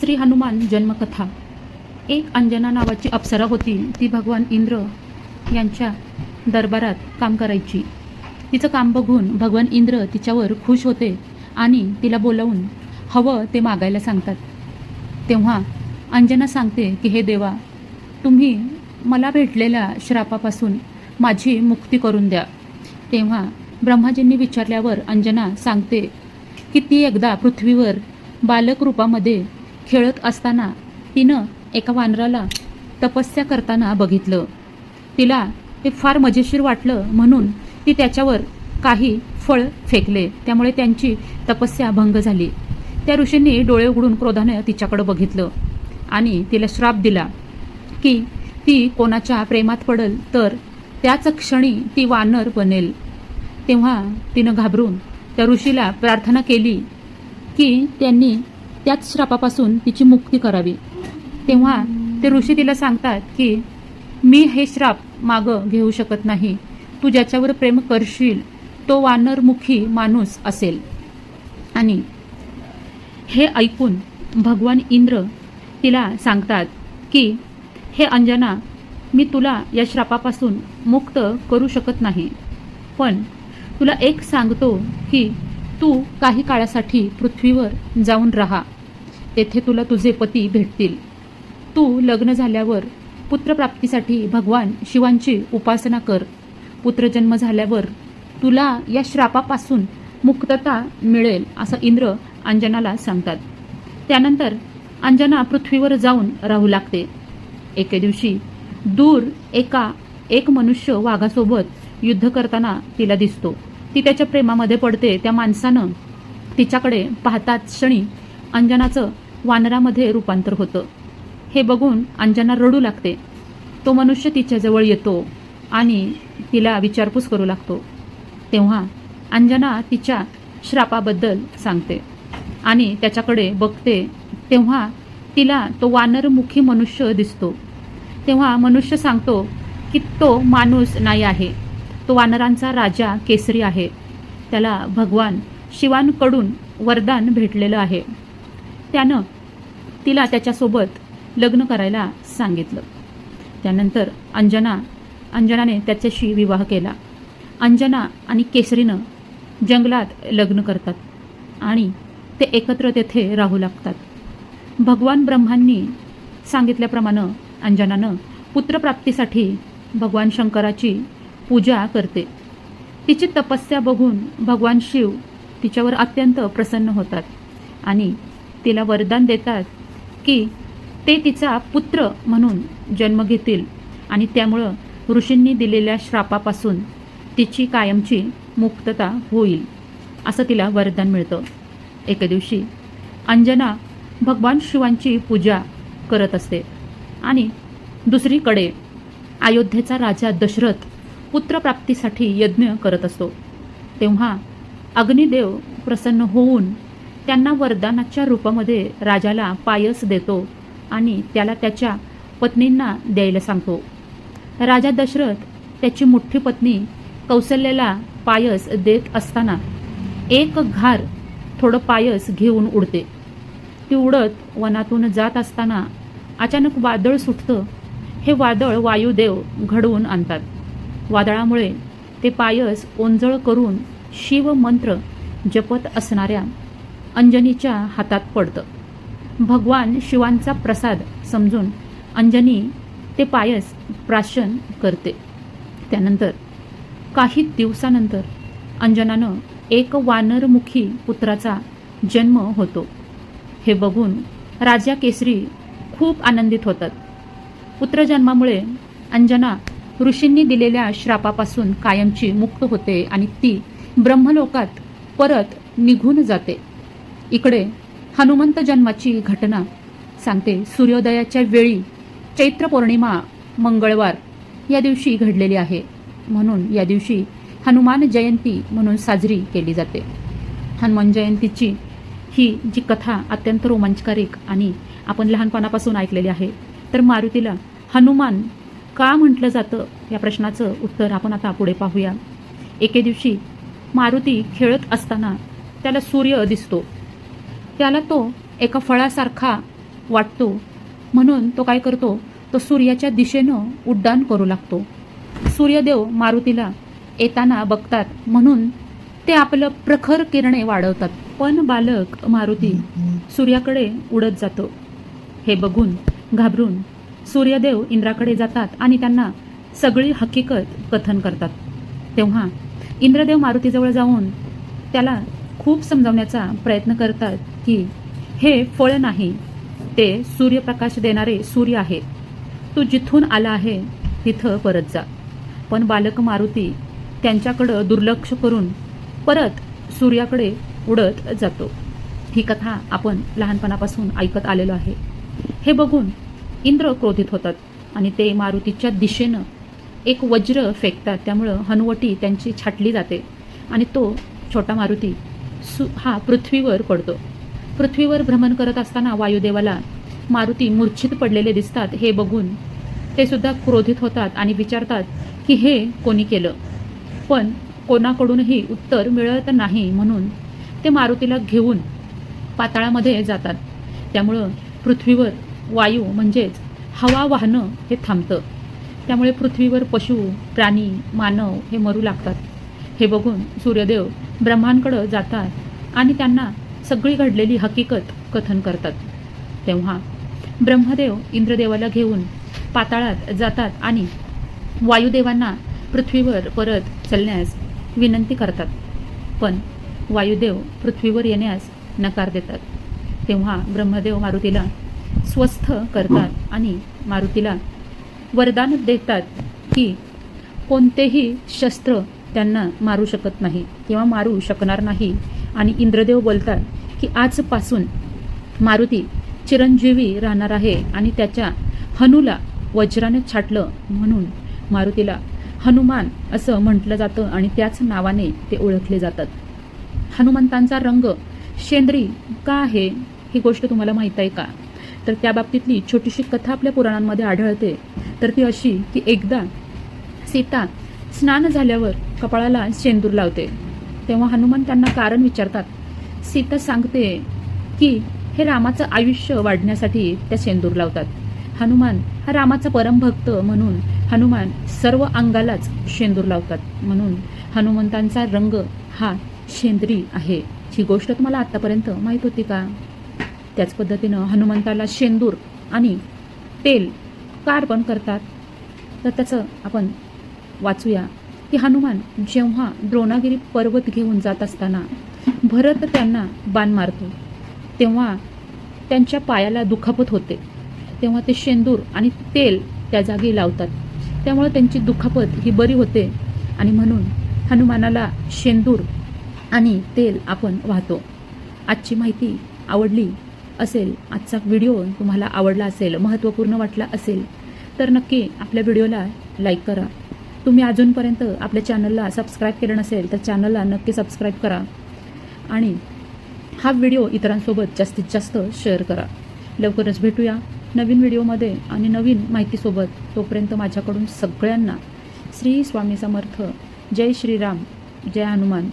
श्री हनुमान जन्मकथा. एक अंजना नावाची अप्सरा होती. ती भगवान इंद्र यांच्या दरबारात काम करायची. तिचं काम बघून भगवान इंद्र तिच्यावर खुश होते आणि तिला बोलावून हवं ते मागायला सांगतात. तेव्हा अंजना सांगते की हे देवा तुम्ही मला भेटलेल्या श्रापापासून माझी मुक्ती करून द्या. तेव्हा ब्रह्माजींनी विचारल्यावर अंजना सांगते की ती एकदा पृथ्वीवर बालक रूपामध्ये खेळत असताना तिनं एका वानराला तपस्या करताना बघितलं. तिला ते फार मजेशीर वाटलं म्हणून ती त्याच्यावर काही फळ फेकले. त्यामुळे त्यांची तपस्या भंग झाली. त्या ऋषींनी डोळे उघडून क्रोधानं तिच्याकडं बघितलं आणि तिला श्राप दिला की ती कोणाच्या प्रेमात पडल तर त्याच क्षणी ती वानर बनेल. तेव्हा तिनं घाबरून त्या ऋषीला प्रार्थना केली की त्यांनी त्याच श्रापापासून तिची मुक्ती करावी. तेव्हा ते ऋषी तिला सांगतात की मी हे श्राप मागं घेऊ शकत नाही. तू ज्याच्यावर प्रेम करशील तो वानरमुखी माणूस असेल. आणि हे ऐकून भगवान इंद्र तिला सांगतात की हे अंजना मी तुला या श्रापापासून मुक्त करू शकत नाही. पण तुला एक सांगतो की तू काही काळासाठी पृथ्वीवर जाऊन राहा. तेथे तुला तुझे पती भेटतील. तू लग्न झाल्यावर पुत्रप्राप्तीसाठी भगवान शिवांची उपासना कर. पुत्रजन्म झाल्यावर तुला या श्रापापासून मुक्तता मिळेल असं इंद्र अंजनाला सांगतात. त्यानंतर अंजना पृथ्वीवर जाऊन राहू लागते. एके दिवशी दूर एका एक मनुष्य वाघासोबत युद्ध करताना तिला दिसतो. ती त्याच्या प्रेमामध्ये पडते त्या माणसानं तिच्याकडे पाहताच क्षणी अंजनाचं वानरामध्ये रूपांतर होतं. हे बघून अंजना रडू लागते. तो मनुष्य तिच्याजवळ येतो आणि तिला विचारपूस करू लागतो. तेव्हा अंजना तिच्या श्रापाबद्दल सांगते आणि त्याच्याकडे बघते. तेव्हा तिला तो वानरमुखी मनुष्य दिसतो. तेव्हा मनुष्य सांगतो की तो माणूस नाही आहे. तो वानरांचा राजा केसरी आहे. त्याला भगवान शिवांकडून वरदान भेटलेलं आहे. त्यानं तिला त्याच्यासोबत लग्न करायला सांगितलं. त्यानंतर अंजना अंजनाने त्याच्याशी विवाह केला. अंजना आणि केसरीनं जंगलात लग्न करतात आणि ते एकत्र तेथे राहू लागतात. भगवान ब्रह्मांनी सांगितल्याप्रमाणे अंजनानं पुत्रप्राप्तीसाठी भगवान शंकराची पूजा करते. तिची तपस्या बघून भगवान शिव तिच्यावर अत्यंत प्रसन्न होतात आणि तिला वरदान देतात की ते तिचा पुत्र म्हणून जन्म घेतील आणि त्यामुळं ऋषींनी दिलेल्या श्रापापासून तिची कायमची मुक्तता होईल असं तिला वरदान मिळतं. एके दिवशी अंजना भगवान शिवांची पूजा करत असते आणि दुसरीकडे अयोध्येचा राजा दशरथ पुत्रप्राप्तीसाठी यज्ञ करत असतो. तेव्हा अग्निदेव प्रसन्न होऊन त्यांना वरदानाच्या रूपामध्ये राजाला पायस देतो आणि त्याला त्याच्या पत्नींना द्यायला सांगतो. राजा दशरथ त्याची मोठी पत्नी कौशल्याला पायस देत असताना एक घार थोडं पायस घेऊन उडते. ती उडत वनातून जात असताना अचानक वादळ सुटतं. हे वादळ वायुदेव घडवून आणतात. वादळामुळे ते पायस ओंजळ करून शिवमंत्र जपत असणाऱ्या अंजनीच्या हातात पडतं. भगवान शिवांचा प्रसाद समजून अंजनी ते पायस प्राशन करते. त्यानंतर काही दिवसानंतर अंजनानं एक वानरमुखी पुत्राचा जन्म होतो. हे बघून राजा केसरी खूप आनंदित होतात. पुत्रजन्मामुळे अंजना ऋषींनी दिलेल्या श्रापापासून कायमची मुक्त होते आणि ती ब्रह्मलोकात परत निघून जाते. इकडे हनुमंत जन्माची घटना सांगते. सूर्योदयाच्या वेळी चैत्र पौर्णिमा मंगळवार या दिवशी घडलेली आहे. म्हणून या दिवशी हनुमान जयंती म्हणून साजरी केली जाते. हनुमान जयंतीची ही जी कथा अत्यंत रोमांचकारिक आणि आपण लहानपणापासून ऐकलेली आहे तर मारुतीला हनुमान का म्हटलं जातं या प्रश्नाचं उत्तर आपण आता पुढे पाहूया. एके दिवशी मारुती खेळत असताना त्याला सूर्य दिसतो. त्याला तो एका फळासारखा वाटतो. म्हणून तो काय करतो? तो सूर्याच्या दिशेनं उड्डाण करू लागतो. सूर्यदेव मारुतीला येताना बघतात. म्हणून ते आपलं प्रखर किरणे वाढवतात. पण बालक मारुती सूर्याकडे उडत जातो. हे बघून घाबरून सूर्यदेव इंद्राकडे जातात आणि त्यांना सगळी हकीकत कथन करतात. तेव्हा इंद्रदेव मारुतीजवळ जाऊन त्याला खूप समजावण्याचा प्रयत्न करतात की हे फळ नाही ते सूर्यप्रकाश देणारे सूर्य आहे तू जिथून आला आहे तिथं परत जा. पण बालक मारुती त्यांच्याकडं दुर्लक्ष करून परत सूर्याकडे उडत जातो. ही कथा आपण लहानपणापासून ऐकत आलेलो आहे. हे बघून इंद्र क्रोधित होतात आणि ते मारुतीच्या दिशेनं एक वज्र फेकतात. त्यामुळं हनुवटी त्यांची छाटली जाते आणि तो छोटा मारुती सु हा पृथ्वीवर पडतो. पृथ्वीवर भ्रमण करत असताना वायुदेवाला मारुती मूर्छित पडलेले दिसतात. हे बघून ते सुद्धा क्रोधित होतात आणि विचारतात की हे कोणी केलं? पण कोणाकडूनही उत्तर मिळत नाही म्हणून ते मारुतीला घेऊन पाताळामध्ये जातात. त्यामुळं पृथ्वीवर वायू म्हणजेच हवा वाहनं हे थांबतं. त्यामुळे पृथ्वीवर पशु प्राणी मानव हे मरू लागतात. हे बघून सूर्यदेव ब्रह्मांकडं जातात आणि त्यांना सगळी घडलेली हकीकत कथन करतात. तेव्हा ब्रह्मदेव इंद्रदेवाला घेऊन पाताळात जातात आणि वायुदेवांना पृथ्वीवर परत चलण्यास विनंती करतात. पण वायुदेव पृथ्वीवर येण्यास नकार देतात. तेव्हा ब्रह्मदेव मारुतीला स्वस्थ करतात आणि मारुतीला वरदान देतात की कोणतेही शस्त्र त्यांना मारू शकत नाही किंवा मारू शकणार नाही. आणि इंद्रदेव बोलतात की आजपासून मारुती चिरंजीवी राहणार आहे आणि त्याच्या हनुला वज्राने छाटलं म्हणून मारुतीला हनुमान असं म्हटलं जातं आणि त्याच नावाने ते ओळखले जातात. हनुमंतांचा रंग शेंद्री का आहे? ही गोष्ट तुम्हाला माहीत आहे का? तर त्या बाबतीतली छोटीशी कथा आपल्या पुराणांमध्ये आढळते. तर ती अशी की एकदा सीता स्नान झाल्यावर कपाळाला शेंदूर लावते. तेव्हा हनुमान त्यांना कारण विचारतात. सीता सांगते की हे रामाचं आयुष्य वाढण्यासाठी त्या शेंदूर लावतात. हनुमान हा रामाचा परमभक्त म्हणून हनुमान सर्व अंगालाच शेंदूर लावतात. म्हणून हनुमंतांचा रंग हा शेंद्री आहे. ही गोष्ट तुम्हाला आत्तापर्यंत माहीत होती का? त्याच पद्धतीनं हनुमंताला शेंदूर आणि तेल का अर्पण करतात? तर त्याचं आपण वाचूया की हनुमान जेव्हा द्रोणागिरी पर्वत घेऊन जात असताना भरत त्यांना बाण मारतो तेव्हा त्यांच्या पायाला दुखापत होते. तेव्हा ते शेंदूर आणि तेल त्या जागी लावतात. त्यामुळे त्यांची दुखापत ही बरी होते आणि म्हणून हनुमानाला शेंदूर आणि तेल आपण वाहतो. आजची माहिती आवडली असेल आजचा व्हिडिओ तुम्हाला आवडला असेल महत्त्वपूर्ण वाटला असेल तर नक्की आपल्या व्हिडिओला लाईक करा. तुम्ही अजूनपर्यंत आपल्या चॅनलला सबस्क्राईब केलं नसेल तर चॅनलला नक्की सबस्क्राईब करा आणि हा व्हिडिओ इतरांसोबत जास्तीत जास्त शेअर करा. लवकरच भेटूया नवीन व्हिडिओमध्ये आणि नवीन माहितीसोबत. तोपर्यंत माझ्याकडून सगळ्यांना श्री स्वामी समर्थ. जय श्रीराम. जय हनुमान.